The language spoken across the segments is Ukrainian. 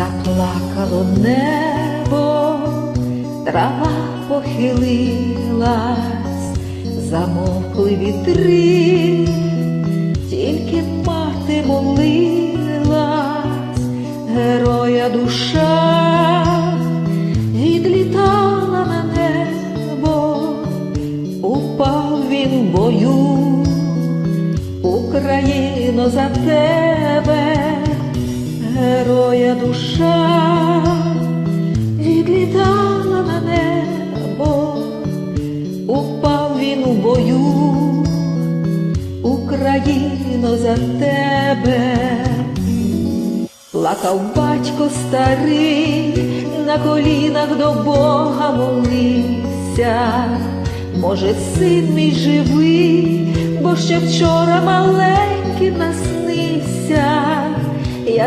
заплакало небо, трава похилилась, замовкли вітри, тільки мати молилась, героя душа відлітала на упав він в бою. Україно за тебе, героя душа відлітала на небо, упав він у бою, Україно за тебе, плакав батько старий, на колінах до Бога молився, може, син мій живий, бо ще вчора маленький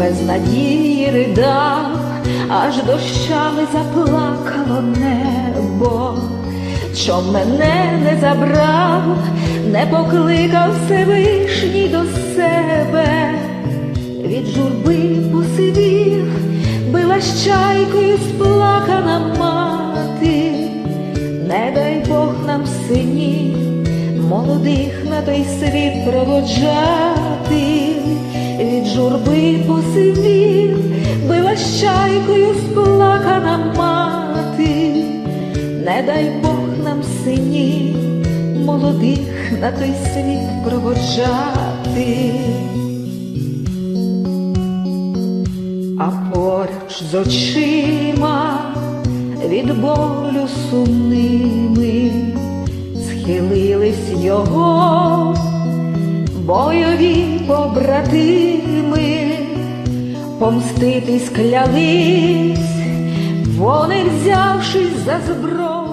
Без надії ридав, аж дощами заплакало небо, Чом мене не забрав, не покликав Всевишній до себе, від журби посивів, била чайкою сплакана мати, не дай Бог нам синів, молодих на той світ проводжати, журби посивів, била з чайкою сплакана мати, не дай Бог нам синів, молодих на той світ проводжати. А поруч з очима від болю сумними схилились його бойові побратими, помститись клялись, вони взявшись за зброю.